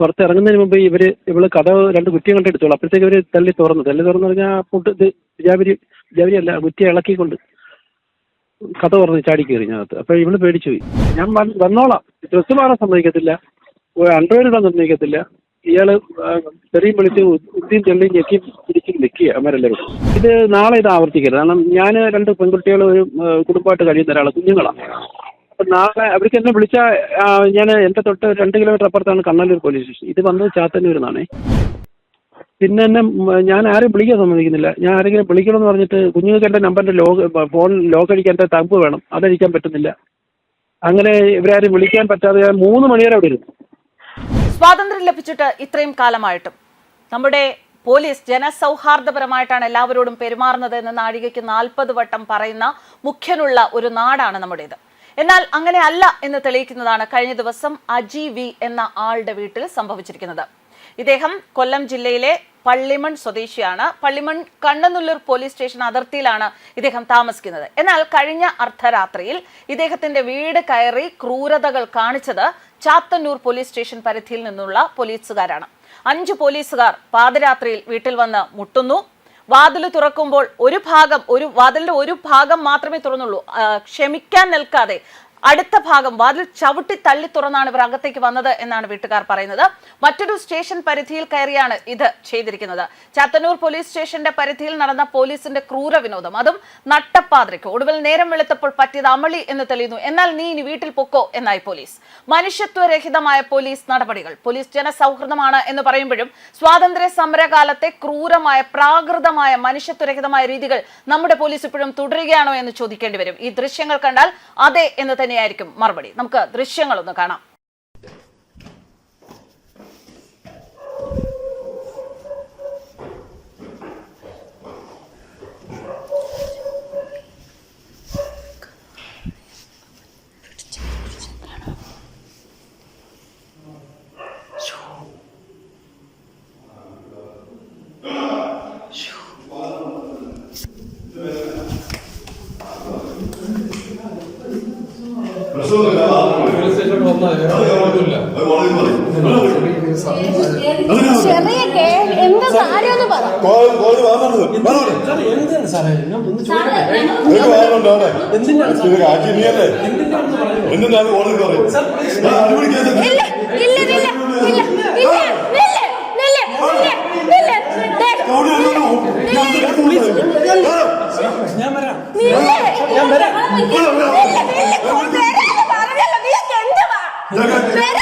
പുറത്ത് ഇറങ്ങുന്നതിന് മുമ്പ് ഇവർ ഇവൾ കഥ രണ്ട് കുറ്റിയും കണ്ട് എടുത്തോളൂ. അപ്പോഴത്തേക്ക് ഇവർ തള്ളി തുറന്നു. തള്ളി തുറന്നു പറഞ്ഞാൽ പൊട്ട് ഇത് ജാവരി ജാവരി അല്ല കുറ്റി ഇളക്കിക്കൊണ്ട് കഥ തുറന്ന് ചാടി കയറി ഞാനകത്ത് അപ്പൊ ഇവൾ പേടിച്ചു പോയി. ഞാൻ വന്നോളാം. ഡ്രസ്സ് മാറാൻ സമ്മതിക്കത്തില്ല. അണ്ടർവെയർ ഇടാൻ സമ്മതിക്കത്തില്ല. ഇയാൾ ചെറിയ വിളിച്ച് ഉദ്യം ചെള്ളിയും ഞെക്കി പിടിച്ച് നിൽക്കുക അവരെല്ലാവരും. ഇത് നാളെ ഇത് ആവർത്തിക്കരുത്. കാരണം ഞാൻ രണ്ട് പെൺകുട്ടികൾ ഒരു ആ, കുടുംബമായിട്ട് കഴിയുന്ന ഒരാളെ കുഞ്ഞുങ്ങളാണ്. അപ്പൊ നാളെ അവർക്ക് എന്നെ വിളിച്ചാൽ ഞാൻ എന്റെ തൊട്ട് രണ്ട് കിലോമീറ്റർ അപ്പുറത്താണ് കണ്ണല്ലൂർ പോലീസ് സ്റ്റേഷൻ. ഇത് വന്നത് ചാത്തന്നൂരിൽ നിന്നാണേ പിന്നെ എന്നെ ഞാൻ ആരും വിളിക്കാൻ സമ്മതിക്കുന്നില്ല. ഞാൻ ആരെങ്കിലും വിളിക്കണമെന്ന് പറഞ്ഞിട്ട് കുഞ്ഞുങ്ങൾക്ക് എന്റെ നമ്പറിന്റെ ലോഗ് ഫോൺ ലോക്ക് അടിക്കാൻ എന്റെ തമ്പ് വേണം. അതടിക്കാൻ പറ്റുന്നില്ല. അങ്ങനെ ഇവരാരും വിളിക്കാൻ പറ്റാതെ ഞാൻ മൂന്ന് മണിവരെ അവിടെ ഇരുന്നു. സ്വാതന്ത്ര്യം ലഭിച്ചിട്ട് ഇത്രയും കാലമായിട്ടും നമ്മുടെ പോലീസ് ജനസൗഹാർദ്ദപരമായിട്ടാണ് എല്ലാവരോടും പെരുമാറുന്നത് എന്ന് നാഴികയ്ക്ക് നാൽപ്പത് വട്ടം പറയുന്ന മുഖ്യനുള്ള ഒരു നാടാണ് നമ്മുടേത്. എന്നാൽ അങ്ങനെ അല്ല എന്ന് തെളിയിക്കുന്നതാണ് കഴിഞ്ഞ ദിവസം അജി വി എന്ന ആളുടെ വീട്ടിൽ സംഭവിച്ചിരിക്കുന്നത്. ഇദ്ദേഹം കൊല്ലം ജില്ലയിലെ പള്ളിമൺ സ്വദേശിയാണ്. പള്ളിമൺ കണ്ണനുള്ളൂർ പോലീസ് സ്റ്റേഷൻ അതിർത്തിയിലാണ് ഇദ്ദേഹം താമസിക്കുന്നത്. എന്നാൽ കഴിഞ്ഞ അർദ്ധരാത്രിയിൽ ഇദ്ദേഹത്തിന്റെ വീട് കയറി ക്രൂരതകൾ കാണിച്ചത് ചാത്തന്നൂർ പോലീസ് സ്റ്റേഷൻ പരിധിയിൽ നിന്നുള്ള പോലീസുകാരാണ്. അഞ്ച് പോലീസുകാർ പാതിരാത്രിയിൽ വീട്ടിൽ വന്ന് മുട്ടുന്നു. വാതിൽ തുറക്കുമ്പോൾ ഒരു ഭാഗം ഒരു വാതിലിന്റെ ഒരു ഭാഗം മാത്രമേ തുറന്നുള്ളൂ. ക്ഷമിക്കാൻ നിൽക്കാതെ അടുത്ത ഭാഗം വാതിൽ ചവിട്ടി തള്ളി തുറന്നാണ് ഇവർ അകത്തേക്ക് വന്നത് എന്നാണ് വീട്ടുകാർ പറയുന്നത്. മറ്റൊരു സ്റ്റേഷൻ പരിധിയിൽ കയറിയാണ് ഇത് ചെയ്തിരിക്കുന്നത്. ചാത്തന്നൂർ പോലീസ് സ്റ്റേഷന്റെ പരിധിയിൽ നടന്ന പോലീസിന്റെ ക്രൂര വിനോദം അതും നട്ടപ്പാതിരയ്ക്ക്. ഒടുവിൽ നേരം വെളുത്തപ്പോൾ പറ്റിയത് അമളി എന്ന് തെളിയുന്നു. എന്നാൽ നീ ഇനി വീട്ടിൽ പൊക്കോ എന്നായി പോലീസ്. മനുഷ്യത്വരഹിതമായ പോലീസ് നടപടികൾ. പോലീസ് ജനസൗഹൃദമാണ് എന്ന് പറയുമ്പോഴും സ്വാതന്ത്ര്യ സമരകാലത്തെ ക്രൂരമായ പ്രാകൃതമായ മനുഷ്യത്വരഹിതമായ രീതികൾ നമ്മുടെ പോലീസ് ഇപ്പോഴും തുടരുകയാണോ എന്ന് ചോദിക്കേണ്ടി വരും. ഈ ദൃശ്യങ്ങൾ കണ്ടാൽ അതെ എന്ന് തന്നെയായിരിക്കും മറുപടി. നമുക്ക് ദൃശ്യങ്ങളൊന്ന് കാണാം ചെറിയ കേ എന്ത് കാര്യമെന്ന് പറ എന്താണ് സാറേ ഞാൻ ഒന്ന് സാറേ, ചോദിക്കട്ടെ? ഞങ്ങൾ എന്തിനാണ് സാറേ? എന്തിനാണെന്ന് പറയൂ. എന്തിനാണ് കോടതി പറയും സാർ, please. അടിപൊളി കേസ് ഇല്ല ഇല്ല ഇല്ല ഇല്ല ഇല്ല നില്ല്, നില്ല്, നില്ല്, നില്ല്. ദേ, ഞാൻ വരാം. ഞാൻ വരാം.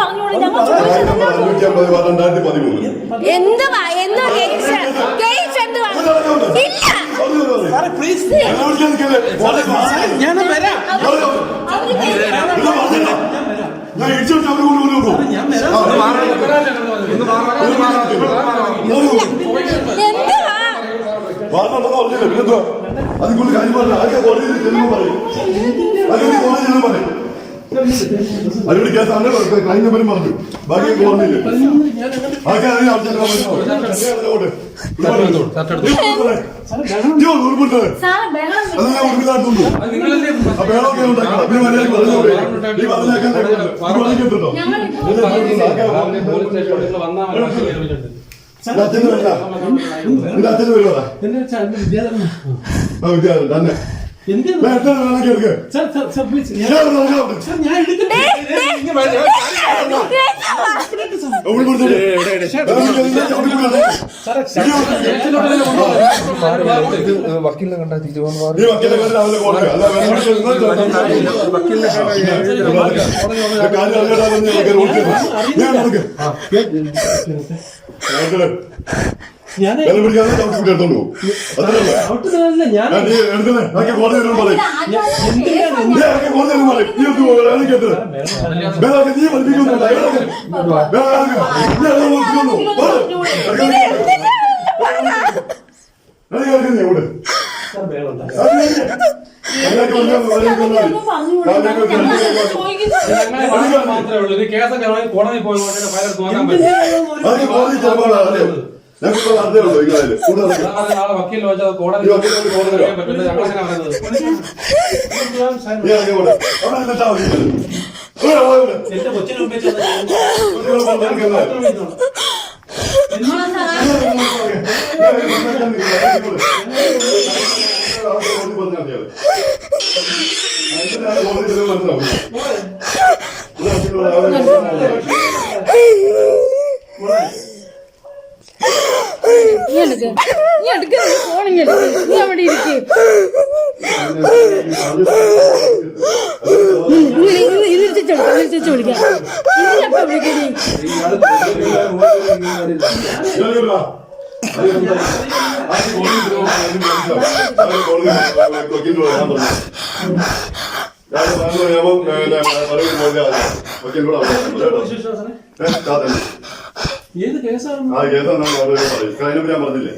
പറഞ്ഞോളൂ. ഞങ്ങൾ ചോദിച്ചത് അഞ്ഞൂറ്റി അമ്പത് രണ്ടായിരത്തി പതിമൂന്ന്. എന്തുവാ എന്താ കേസ് കേസ് എന്തുവാ ഇല്ല. എന്നെ. ഞാൻ വരാം. ഞാൻ ഇടിച്ചു അവരെ കൊണ്ട് കൊണ്ടുപോകും. ഞാൻ വരാം. ആ, എന്തുവാ വാറണ്ടുണ്ടെന്ന് പറഞ്ഞില്ലേ? പിന്നെന്തുവാ? കൂടുതൽ കാര്യം പറഞ്ഞില്ല. ആദ്യം കോടതിയിൽ ചെല്ലുമ്പോൾ പറയും. നീ കോടതിയിൽ ചെല്ലുമ്പോൾ പറയും. അടിപൊളി കേസ് ആണ് ക്ലൈം നമ്പർ പറഞ്ഞു ബാക്കി ആ വിദ്യാർത്ഥി തന്നെ. വക്കീലിനെ കണ്ട് രാവിലെ കോടതി. പോയി ഫയൽ നോക്കാൻ പറ്റും. ഞങ്ങൾക്ക് നടന്നേ ഉള്ളൂ ഇങ്ങനെ കൂടുതൽ നാളെ നാളെ വക്കീൽ വെച്ചാൽ കോടതി ഈ വക്കീലിനോട് കോടതി പറയാൻ പറ്റില്ല ഏത് കേസാണ് ഞാൻ പറഞ്ഞില്ലേ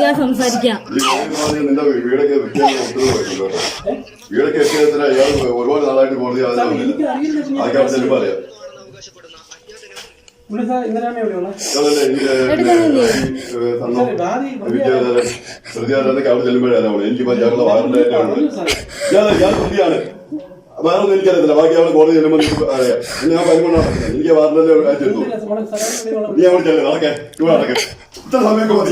ഞാൻ സംസാരിക്കാം വീടൊക്കെ വീടൊക്കെ എത്തിയതിന് അയാൾ ഒരുപാട് നാളായിട്ട് കോടതി ആദ്യം എനിക്ക് അറിയാം. അവിടെ ഞങ്ങളുടെ ഞാൻ ഞാൻ പ്രതിയാണ് വേറെ ഒന്നും എനിക്കറിയത്തില്ല ബാക്കി അവിടെ കോടതി ചെല്ലുമ്പോൾ അറിയാം ഞാൻ പരിമണ്ണാണ് എനിക്ക് മോളെ സ്ഥലം നീ അവിടെ ചെല്ലു നടക്കേ ഇവിടെ നടക്കേ ഇത്ര സമയമൊക്കെ മതി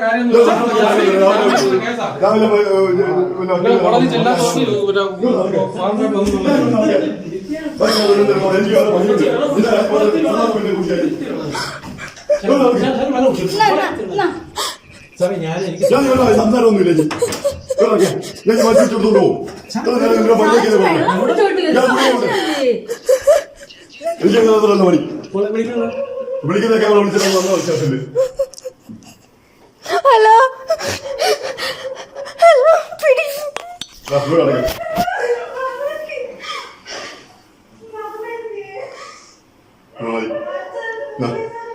കാര്യം രാവിലെ എനിക്ക് സാറേ ഞാൻ എനിക്ക് ഞാൻ ഇവിടെ സംസാരമൊന്നുമില്ല. ഞാൻ വിളിച്ചിട്ട് വന്ന വ്യത്യാസമില്ല. ഹലോ? ഹലോ പിടി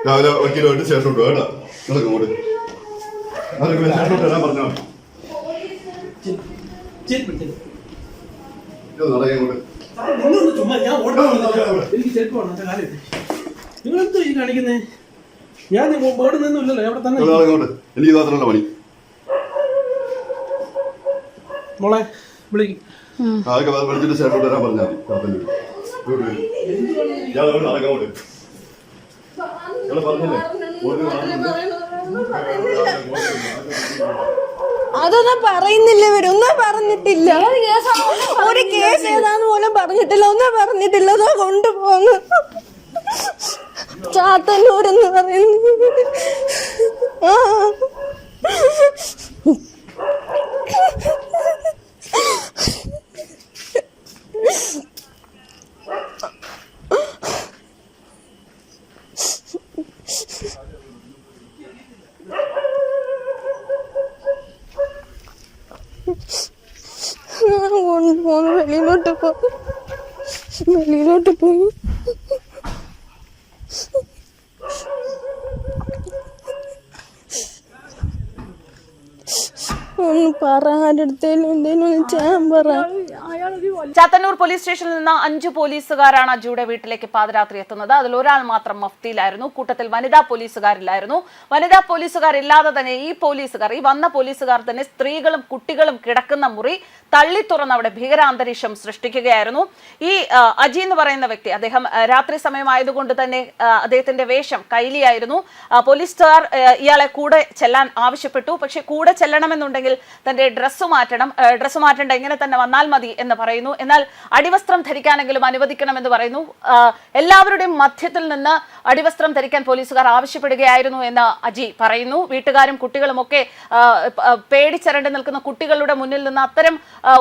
രാവിലെ വക്കീലുമായിട്ട് ശേഷം കേട്ടോ. നടക്കും അങ്ങോട്ട് അതൊക്കെ സ്റ്റേഷനോട്ട് വരാൻ പറഞ്ഞോ. എനിക്ക് ചെരുപ്പ് എന്തോ ഈ കാണിക്കുന്നേ? ഞാൻ ബോർഡ് നിന്നില്ലല്ലോ എവിടെ തന്നെ എനിക്ക് മാത്രമല്ല പണി. മോളെ വിളിക്കും അതൊക്കെ വിളിച്ചിട്ട് സ്റ്റേഷനോട്ട് വരാൻ പറഞ്ഞാൽ മതി. കുഴപ്പമില്ല. ഇങ്ങോട്ട് വരൂ. ഞാൻ അവിടെ നടക്കാൻ അങ്ങോട്ട് ഇവിടെ പറഞ്ഞില്ലേ ഒരു അതൊന്നും പറയുന്നില്ല ഇവർ. ഒന്നും പറഞ്ഞിട്ടില്ല. ഒരു കേസ് ഏതാന്ന് പോലും പറഞ്ഞിട്ടില്ല. ഒന്നും പറഞ്ഞിട്ടില്ല. അതോ കൊണ്ടുപോകുന്നു ചാത്തന്നൂരെന്ന് പറയുന്നു ആ. വെളിയിലോട്ട് പോയി. ഒന്ന് പറ എന്തേലും ഒന്ന് ചെയ്യാൻ പറ. ചാത്തന്നൂർ പോലീസ് സ്റ്റേഷനിൽ നിന്ന് അഞ്ച് പോലീസുകാരാണ് അജുയുടെ വീട്ടിലേക്ക് പാതിരാത്രി എത്തുന്നത്. അതിൽ ഒരാൾ മാത്രം മഫ്തിയിലായിരുന്നു. കൂട്ടത്തിൽ വനിതാ പോലീസുകാരില്ലായിരുന്നു. വനിതാ പോലീസുകാരില്ലാതെ തന്നെ ഈ പോലീസുകാർ ഈ വന്ന പോലീസുകാർ തന്നെ സ്ത്രീകളും കുട്ടികളും കിടക്കുന്ന മുറി തള്ളി തുറന്ന് അവിടെ ഭീകരാന്തരീക്ഷം സൃഷ്ടിക്കുകയായിരുന്നു. ഈ അജി എന്ന് പറയുന്ന വ്യക്തി അദ്ദേഹം രാത്രി സമയമായതുകൊണ്ട് തന്നെ അദ്ദേഹത്തിന്റെ വേഷം കൈലിയായിരുന്നു. പോലീസുകാർ ഇയാളെ കൂടെ ചെല്ലാൻ ആവശ്യപ്പെട്ടു. പക്ഷെ കൂടെ ചെല്ലണമെന്നുണ്ടെങ്കിൽ തന്റെ ഡ്രസ്സ് മാറ്റണം. ഡ്രസ്സ് മാറ്റേണ്ട ഇങ്ങനെ തന്നെ വന്നാൽ മതി എന്ന് പറയുന്നു. എന്നാൽ അടിവസ്ത്രം ധരിക്കാനെങ്കിലും അനുവദിക്കണമെന്ന് പറയുന്നു. എല്ലാവരുടെയും മധ്യത്തിൽ നിന്ന് അടിവസ്ത്രം ധരിക്കാൻ പോലീസുകാർ ആവശ്യപ്പെടുകയായിരുന്നു എന്ന് അജി പറയുന്നു. വീട്ടുകാരും കുട്ടികളും ഒക്കെ പേടിച്ചരണ്ട് നിൽക്കുന്ന കുട്ടികളുടെ മുന്നിൽ നിന്ന് അത്തരം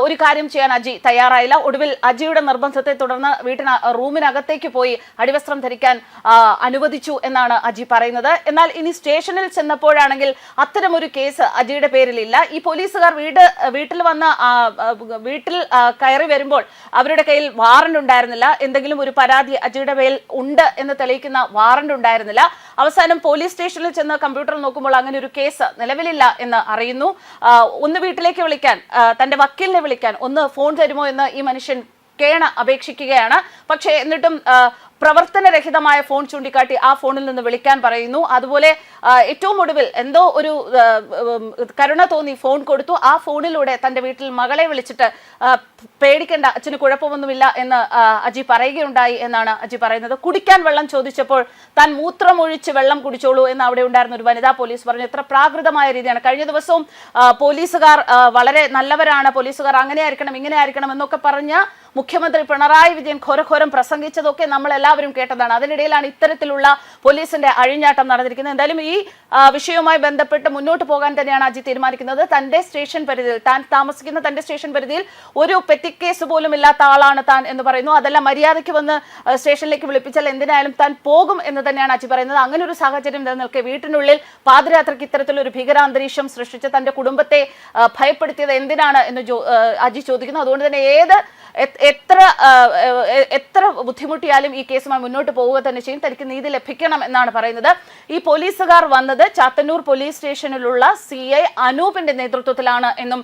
ഒരു കാര്യം ചെയ്യാൻ അജി തയ്യാറായില്ല. ഒടുവിൽ അജിയുടെ നിർബന്ധത്തെ തുടർന്ന് വീട്ടിന് റൂമിനകത്തേക്ക് പോയി അടിവസ്ത്രം ധരിക്കാൻ അനുവദിച്ചു എന്നാണ് അജി പറയുന്നത്. എന്നാൽ ഇനി സ്റ്റേഷനിൽ ചെന്നപ്പോഴാണെങ്കിൽ ഒരു കേസ് അജിയുടെ പേരിലില്ല. ഈ പോലീസുകാർ വീട് വീട്ടിൽ വന്ന് വീട്ടിൽ കയറി വരുമ്പോൾ അവരുടെ കയ്യിൽ വാറണ്ട് ഉണ്ടായിരുന്നില്ല. എന്തെങ്കിലും ഒരു പരാതി അജിയുടെ പേരിൽ ഉണ്ട് എന്ന് തെളിയിക്കുന്ന വാറണ്ട് ഉണ്ടായിരുന്നില്ല. അവസാനം പോലീസ് സ്റ്റേഷനിൽ ചെന്ന് കമ്പ്യൂട്ടർ നോക്കുമ്പോൾ അങ്ങനെ ഒരു കേസ് നിലവിലില്ല എന്ന് അറിയുന്നു. ഒന്ന് വീട്ടിലേക്ക് വിളിക്കാൻ തന്റെ വക്കീലിനെ വിളിക്കാൻ ഒന്ന് ഫോൺ തരുമോ എന്ന് ഈ മനുഷ്യൻ കേണ അപേക്ഷിക്കുകയാണ്. പക്ഷേ എന്നിട്ടും പ്രവർത്തനരഹിതമായ ഫോൺ ചൂണ്ടിക്കാട്ടി ആ ഫോണിൽ നിന്ന് വിളിക്കാൻ പറയുന്നു. അതുപോലെ ഏറ്റവും ഒടുവിൽ എന്തോ ഒരു കരുണ തോന്നി ഫോൺ കൊടുത്തു. ആ ഫോണിലൂടെ തന്റെ വീട്ടിൽ മകളെ വിളിച്ചിട്ട് പേടിക്കേണ്ട അച്ഛന് കുഴപ്പമൊന്നുമില്ല എന്ന് അജി പറയുകയുണ്ടായി എന്നാണ് അജി പറയുന്നത്. കുടിക്കാൻ വെള്ളം ചോദിച്ചപ്പോൾ താൻ മൂത്രമൊഴിച്ച് വെള്ളം കുടിച്ചോളൂ എന്ന് അവിടെ ഉണ്ടായിരുന്ന ഒരു വനിതാ പോലീസ് പറഞ്ഞു. എത്ര പ്രാകൃതമായ രീതിയാണ്. കഴിഞ്ഞ ദിവസവും പോലീസുകാർ വളരെ നല്ലവരാണ്. പോലീസുകാർ അങ്ങനെ ആയിരിക്കണം ഇങ്ങനെ ആയിരിക്കണം എന്നൊക്കെ പറഞ്ഞ മുഖ്യമന്ത്രി പിണറായി വിജയൻ ഘോരഘോരം പ്രസംഗിച്ചതൊക്കെ നമ്മൾ എല്ലാവരും കേട്ടതാണ്. അതിനിടയിലാണ് ഇത്തരത്തിലുള്ള പോലീസിന്റെ അഴിഞ്ഞാട്ടം നടന്നിരിക്കുന്നത്. എന്തായാലും ഈ വിഷയവുമായി ബന്ധപ്പെട്ട് മുന്നോട്ട് പോകാൻ തന്നെയാണ് അജി തീരുമാനിക്കുന്നത്. തന്റെ സ്റ്റേഷൻ പരിധിയിൽ താൻ താമസിക്കുന്ന തന്റെ സ്റ്റേഷൻ പരിധിയിൽ ഒരു പെറ്റി കേസ് പോലും ഇല്ലാത്ത ആളാണ് താൻ എന്ന് പറയുന്നു. അതെല്ലാം മര്യാദയ്ക്ക് വന്ന് സ്റ്റേഷനിലേക്ക് വിളിപ്പിച്ചാൽ എന്തിനായാലും താൻ പോകും എന്ന് തന്നെയാണ് അജി പറയുന്നത്. അങ്ങനെ ഒരു സാഹചര്യം നിലനിൽക്കെ. വീട്ടിനുള്ളിൽ പാതിരാത്രിക്ക് ഇത്തരത്തിലൊരു ഭീകരാന്തരീക്ഷം സൃഷ്ടിച്ച് തന്റെ കുടുംബത്തെ ഭയപ്പെടുത്തിയത് എന്തിനാണ് എന്ന് അജി ചോദിക്കുന്നു. അതുകൊണ്ട് തന്നെ ഏത് എത്ര എത്ര ബുദ്ധിമുട്ടിയാലും ഈ കേസുമായി മുന്നോട്ട് പോവുക തന്നെ ചെയ്യും. തനിക്ക് നീതി ലഭിക്കണം എന്നാണ് പറയുന്നത്. ഈ പോലീസുകാർ വന്നത് ചാത്തന്നൂർ പോലീസ് സ്റ്റേഷനിലുള്ള സി ഐ അനൂപിന്റെ നേതൃത്വത്തിലാണ് എന്നും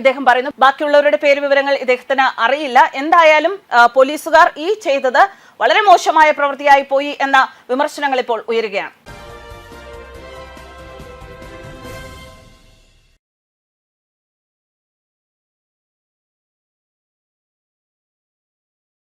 ഇദ്ദേഹം പറയുന്നു. ബാക്കിയുള്ളവരുടെ പേര് വിവരങ്ങൾ ഇദ്ദേഹത്തിന് അറിയില്ല. എന്തായാലും പോലീസുകാർ ഈ ചെയ്തത് വളരെ മോശമായ പ്രവൃത്തിയായി പോയി എന്ന വിമർശനങ്ങൾ ഇപ്പോൾ ഉയരുകയാണ്.